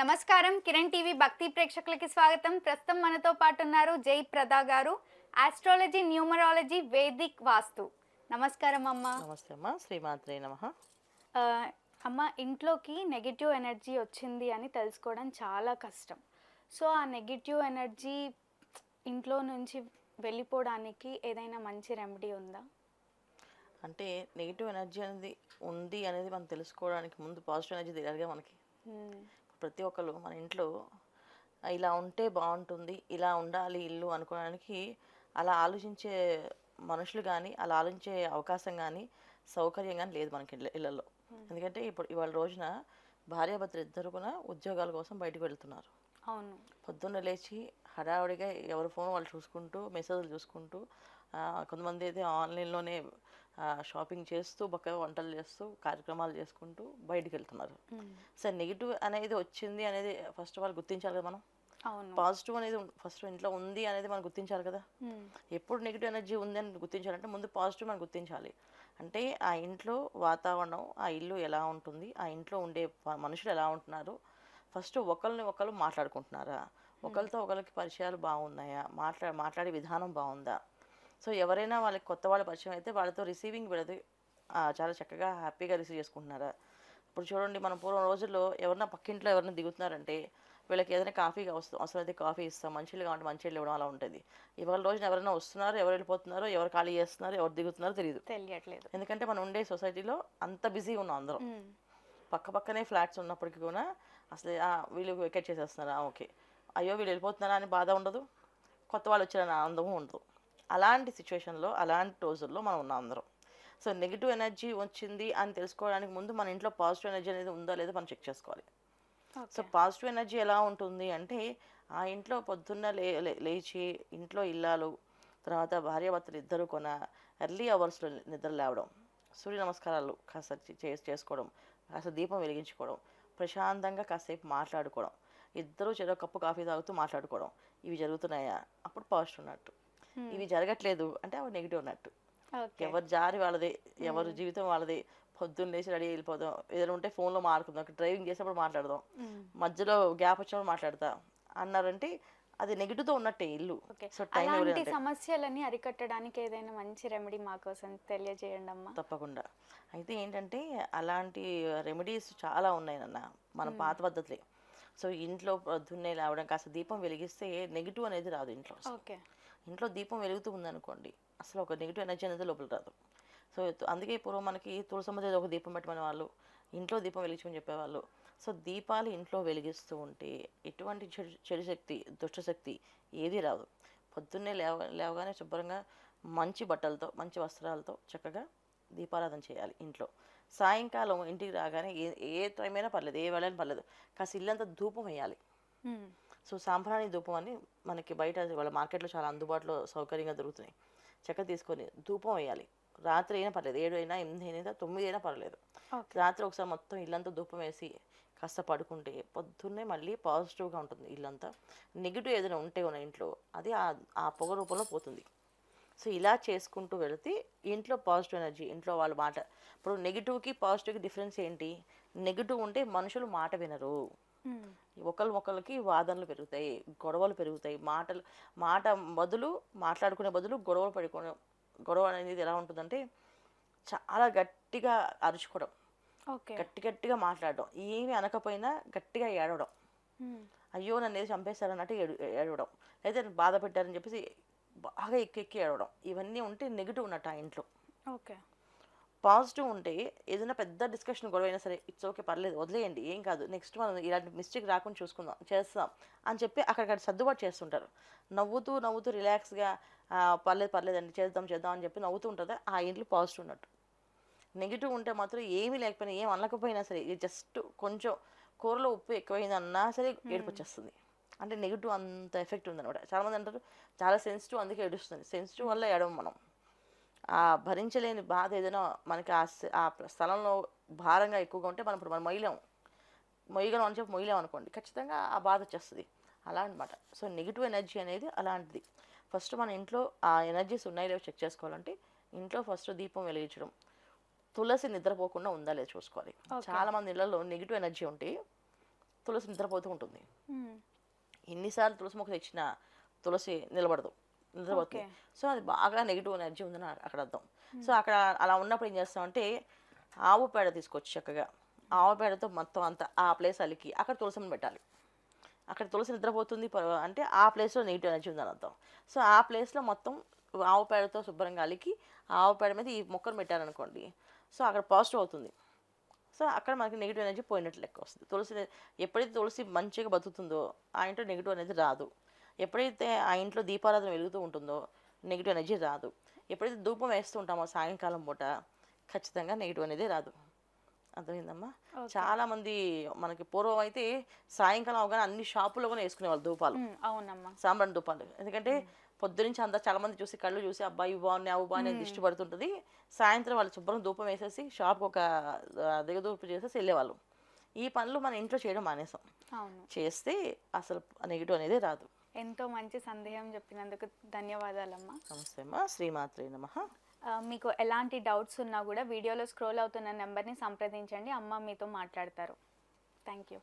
నమస్కారం. కిరణ్ టీవీ భక్తి ప్రేక్షకులకి స్వాగతం. ప్రస్తుతం మనతో పాటు ఉన్నారు జై ప్రదా గారు. ఆస్ట్రాలజీ న్యూమరాలజీ వేదిక్ వాస్తు నమస్కారం అమ్మ. నమస్తే అమ్మా. శ్రీమాత్రే నమ. అమ్మ ఇంట్లోకి నెగిటివ్ ఎనర్జీ వచ్చింది అని తెలుసుకోవడం చాలా కష్టం. సో ఆ నెగిటివ్ ఎనర్జీ ఇంట్లో నుంచి వెళ్ళిపోవడానికి ఏదైనా మంచి రెమెడీ ఉందా? అంటే నెగిటివ్ ఎనర్జీ అనేది ఉంది అనేది మనం తెలుసుకోవడానికి ముందు పాజిటివ్ ఎనర్జీ తెలియాలిగా మనకి. ప్రతి ఒక్కరు మన ఇంట్లో ఇలా ఉంటే బాగుంటుంది ఇలా ఉండాలి ఇల్లు అనుకోవడానికి అలా ఆలోచించే మనుషులు కానీ అలా ఆలోచించే అవకాశం కానీ సౌకర్యం కానీ లేదు మనకి ఇళ్ళ ఇళ్ళల్లో ఎందుకంటే ఇప్పుడు ఇవాళ రోజున భార్యాభర్తలు ఇద్దరు కూడా ఉద్యోగాల కోసం బయటకు వెళ్తున్నారు. అవును. పొద్దున్న లేచి హడావుడిగా ఎవరి ఫోన్ వాళ్ళు చూసుకుంటూ మెసేజ్లు చూసుకుంటూ కొంతమంది అయితే ఆన్లైన్లోనే షాపింగ్ చేస్తూ పక్క వంటలు చేస్తూ కార్యక్రమాలు చేసుకుంటూ బయటికి వెళ్తున్నారు. సరే నెగిటివ్ అనేది వచ్చింది అనేది ఫస్ట్ ఆఫ్ ఆల్ గుర్తించాలి కదా మనం. పాజిటివ్ అనేది ఫస్ట్ ఇంట్లో ఉంది అనేది మనం గుర్తించాలి కదా. ఎప్పుడు నెగిటివ్ ఎనర్జీ ఉంది అని గుర్తించాలంటే ముందు పాజిటివ్ మనం గుర్తించాలి. అంటే ఆ ఇంట్లో వాతావరణం ఆ ఇల్లు ఎలా ఉంటుంది ఆ ఇంట్లో ఉండే మనుషులు ఎలా ఉంటున్నారు ఫస్ట్ ఒకరిని ఒకరు మాట్లాడుకుంటున్నారా? ఒకరితో ఒకరికి పరిచయాలు బాగున్నాయా? మాట్లా మాట్లాడే విధానం బాగుందా? సో ఎవరైనా వాళ్ళకి కొత్త వాళ్ళ పరిచయం అయితే వాళ్ళతో రిసీవింగ్ ఆ, చాలా చక్కగా హ్యాపీగా రిసీవ్ చేసుకుంటున్నారా? ఇప్పుడు చూడండి మనం పూర్వం రోజుల్లో ఎవరన్నా పక్కింట్లో ఎవరైనా దిగుతున్నారంటే వీళ్ళకి ఏదైనా కాఫీ అవసరం అయితే కాఫీ ఇస్తాం. మంచిలు కావాలంటే మంచిలు ఇవ్వడం అలా ఉంటుంది. ఇవాళ రోజున ఎవరైనా వస్తున్నారు ఎవరు వెళ్ళిపోతున్నారో ఎవరు ఖాళీ చేస్తున్నారు ఎవరు దిగుతున్నారో తెలియదు తెలియట్లేదు. ఎందుకంటే మనం ఉండే సొసైటీలో అంత బిజీ ఉన్నాం అందరం. పక్క పక్కనే ఫ్లాట్స్ ఉన్నప్పటికీ కూడా అసలు వీళ్ళు వెకెట్ చేసేస్తున్నారా. ఓకే అయ్యో వీళ్ళు వెళ్ళిపోతున్నారా అని బాధ ఉండదు. కొత్త వాళ్ళు వచ్చారని ఆనందము ఉండదు. అలాంటి సిచ్యువేషన్లో అలాంటి రోజుల్లో మనం ఉన్నాం అందరం. సో నెగిటివ్ ఎనర్జీ వచ్చింది అని తెలుసుకోవడానికి ముందు మన ఇంట్లో పాజిటివ్ ఎనర్జీ అనేది ఉందా లేదో మనం చెక్ చేసుకోవాలి. సో పాజిటివ్ ఎనర్జీ ఎలా ఉంటుంది అంటే ఆ ఇంట్లో పొద్దున్న లే లేచి ఇంట్లో ఇల్లాలు తర్వాత భార్యాభర్తలు ఇద్దరు కొన ఎర్లీ అవర్స్లో నిద్ర లేవడం సూర్య నమస్కారాలు కాస్త చేసుకోవడం కాస్త దీపం వెలిగించుకోవడం ప్రశాంతంగా కాసేపు మాట్లాడుకోవడం ఇద్దరు చెరో కప్పు కాఫీ తాగుతూ మాట్లాడుకోవడం ఇవి జరుగుతున్నాయా? అప్పుడు పాజిటివ్ ఉన్నట్టు. ఇవి జరగట్లేదు అంటే అవి నెగిటివ్ ఉన్నట్టు ఓకే. ఎవరి జారి వాళ్ళదే ఎవరి జీవితం వాళ్ళదే పొద్దున్న లేచి రెడీ వెళ్ళిపోదాం ఏదైనా ఉంటే ఫోన్లో మాట్లాడుకుందాం డ్రైవింగ్ చేసేప్పుడు మాట్లాడదాం. మధ్యలో గ్యాప్ వచ్చినప్పుడు మాట్లాడతా అన్నారంటే అది నెగిటివ్తో ఉన్నట్టే ఇల్లు. ఓకే. సో టైం అలాంటి సమస్యలని అరికట్టడానికి ఏదైనా మంచి రెమెడీ మా కోసం తెలియజేయండి అమ్మా. తప్పకుండా. అయితే ఏంటంటే అలాంటి రెమెడీస్ చాలా ఉన్నాయి నాన్న మన పాత పద్ధతులే. సో ఇంట్లో పొద్దున్నే లేవడం కాస్త దీపం వెలిగిస్తే నెగిటివ్ అనేది రాదు ఇంట్లో. ఓకే. ఇంట్లో దీపం వెలుగుతూ ఉందనుకోండి అసలు ఒక నెగిటివ్ ఎనర్జీ అనేది లోపల రాదు. సో అందుకే పూర్వం మనకి తులసమ్మ దగ్గర ఒక దీపం పెట్టమని వాళ్ళు ఇంట్లో దీపం వెలిగించమని చెప్పేవాళ్ళు. సో దీపాలు ఇంట్లో వెలిగిస్తూ ఉంటే ఎటువంటి చెడు చెడు శక్తి దుష్టశక్తి ఏది రాదు. పొద్దున్నే లేవ లేవగానే శుభ్రంగా మంచి బట్టలతో మంచి వస్త్రాలతో చక్కగా దీపారాధన చేయాలి ఇంట్లో. సాయంకాలం ఇంటికి రాగానే ఏ ఏ టైం అయినా పర్లేదు ఏ వేళైనా పర్లేదు కాస్త ఇల్లంతా ధూపం వేయాలి. సో సాంబ్రాణి ధూపం అని మనకి బయట వాళ్ళ మార్కెట్లో చాలా అందుబాటులో సౌకర్యంగా దొరుకుతున్నాయి. చక్క తీసుకొని ధూపం వేయాలి. రాత్రి అయినా పర్లేదు ఏడు అయినా ఎనిమిది అయినా తొమ్మిది అయినా పర్లేదు. రాత్రి ఒకసారి మొత్తం ఇల్లంతా ధూపం వేసి కాస్త పడుకుంటే పొద్దున్నే మళ్ళీ పాజిటివ్గా ఉంటుంది ఇల్లంతా. నెగిటివ్ ఏదైనా ఉంటే ఉన్న ఇంట్లో అది ఆ పొగ రూపంలో పోతుంది. సో ఇలా చేసుకుంటూ వెళితే ఇంట్లో పాజిటివ్ ఎనర్జీ ఇంట్లో వాళ్ళ మాట ఇప్పుడు నెగిటివ్కి పాజిటివ్కి డిఫరెన్స్ ఏంటి? నెగిటివ్ ఉంటే మనుషులు మాట వినరు. ఒకరి ఒకరికి వాదనలు పెరుగుతాయి గొడవలు పెరుగుతాయి. మాటలు మాట బదులు మాట్లాడుకునే బదులు గొడవలు పడుకునే గొడవ అనేది ఎలా ఉంటుందంటే చాలా గట్టిగా అరుచుకోవడం. ఓకే. గట్టి గట్టిగా మాట్లాడడం. ఏమి అనకపోయినా గట్టిగా ఏడవడం. అయ్యో నన్ను ఏదో చంపేశారన్నట్టు ఏడు ఏడవడం. లేదా బాధ పెట్టారని చెప్పేసి బాగా ఎక్కి ఎక్కి ఏడవడం. ఇవన్నీ ఉంటే నెగిటివ్ ఉన్నట్టు ఆ ఇంట్లో. ఓకే. పాజిటివ్ ఉంటే ఏదైనా పెద్ద డిస్కషన్ గొడవ అయినా సరే ఇట్స్ ఓకే పర్లేదు వదిలేయండి ఏం కాదు నెక్స్ట్ మనం ఇలాంటి మిస్టేక్ రాకుండా చూసుకుందాం చేస్తాం అని చెప్పి అక్కడిక్కడ సర్దుబాటు చేస్తుంటారు. నవ్వుతూ నవ్వుతూ రిలాక్స్గా పర్లేదు పర్లేదండి చేద్దాం చేద్దాం అని చెప్పి నవ్వుతూ ఉంటుంది. ఆ ఇంట్లో పాజిటివ్ ఉన్నట్టు. నెగిటివ్ ఉంటే మాత్రం ఏమీ లేకపోయినా ఏం అనకపోయినా సరే జస్ట్ కొంచెం కూరలో ఉప్పు ఎక్కువైంది అన్నా సరే ఏడుపు వచ్చేస్తుంది అంటే నెగిటివ్ అంత ఎఫెక్ట్ ఉందన్నమాట చాలామంది అంటారు చాలా సెన్సిటివ్ అందుకే ఏడుస్తుంది. సెన్సిటివ్ వల్ల ఏడవం మనం. ఆ భరించలేని బాధ ఏదైనా మనకి ఆ ఆ స్థలంలో భారంగా ఎక్కువగా ఉంటే మనం ఇప్పుడు మనం మొయ్యలేం. మొయ్యగలం అని చెప్పి మొయ్యలేం అనుకోండి. ఖచ్చితంగా ఆ బాధ వచ్చేస్తుంది. అలా అనమాట సో నెగిటివ్ ఎనర్జీ అనేది అలాంటిది. ఫస్ట్ మన ఇంట్లో ఆ ఎనర్జీస్ ఉన్నాయో లేవో చెక్ చేసుకోవాలంటే ఇంట్లో ఫస్ట్ దీపం వెలిగించడం. తులసి నిద్రపోకుండా ఉందా లేదో చూసుకోవాలి. చాలా మంది ఇళ్ళలో నెగిటివ్ ఎనర్జీ ఉంటే తులసి నిద్రపోతూ ఉంటుంది. ఎన్నిసార్లు తులసి మొక్క తెచ్చినా తులసి నిలబడదు. నిద్రపోతుంది. సో అది బాగా నెగిటివ్ ఎనర్జీ ఉందని అక్కడ అర్థం. సో అక్కడ అలా ఉన్నప్పుడు ఏం చేస్తామంటే ఆవు పేడ తీసుకొచ్చి చక్కగా. ఆవు పేడతో మొత్తం అంతా ఆ ప్లేస్ అలికి అక్కడ తులసిని పెట్టాలి. అక్కడ తులసి నిద్రపోతుంది అంటే ఆ ప్లేస్లో నెగిటివ్ ఎనర్జీ ఉందని అర్థం. సో ఆ ప్లేస్లో మొత్తం ఆవు పేడతో శుభ్రంగా అలికి ఆవు పేడ మీద ఈ మొక్కను పెట్టారనుకోండి. సో అక్కడ పాజిటివ్ అవుతుంది. సో అక్కడ మనకి నెగిటివ్ ఎనర్జీ పోయినట్లు లెక్క వస్తుంది. తులసి ఎప్పుడైతే తులసి మంచిగా బతుకుతుందో ఆ ఇంట్లో నెగిటివ్ అనేది రాదు. ఎప్పుడైతే ఆ ఇంట్లో దీపారాధన వెలుగుతూ ఉంటుందో నెగిటివ్ ఎనర్జీ రాదు. ఎప్పుడైతే ధూపం వేస్తూ ఉంటామో సాయంకాలం పూట ఖచ్చితంగా నెగిటివ్ అనేది రాదు. అర్థమైందమ్మా? Okay. చాలా మంది మనకి పూర్వం అయితే సాయంకాలం అవగానే అన్ని షాపుల్లో కూడా వేసుకునేవాళ్ళు ధూపాలు. మ్మ్. అవునమ్మా. సాంబ్రాణి ధూపాలు. ఎందుకంటే పొద్దునుంచి అంతా చాలా మంది చూసి కళ్ళు చూసి అబ్బాయి ఇవి బాగున్నాయి అవి బాగున్నాయి దిష్టి పడుతుంటుంది. సాయంత్రం వాళ్ళు శుభ్రం ధూపం వేసేసి షాప్కి ఒక దిగదూపు చేసేసి వెళ్ళేవాళ్ళు. ఈ పనులు మన ఇంట్లో చేయడం మానేసాం. చేస్తే అసలు నెగిటివ్ అనేది రాదు. ఎంతో మంచి సందేహం చెప్పినందుకు ధన్యవాదాలమ్మా. నమస్తే అమ్మా. శ్రీమాత్రే నమ. మీకు ఎలాంటి డౌట్స్ ఉన్నా కూడా వీడియోలో స్క్రోల్ అవుతున్న నెంబర్ని సంప్రదించండి. అమ్మ మీతో మాట్లాడతారు. Thank you.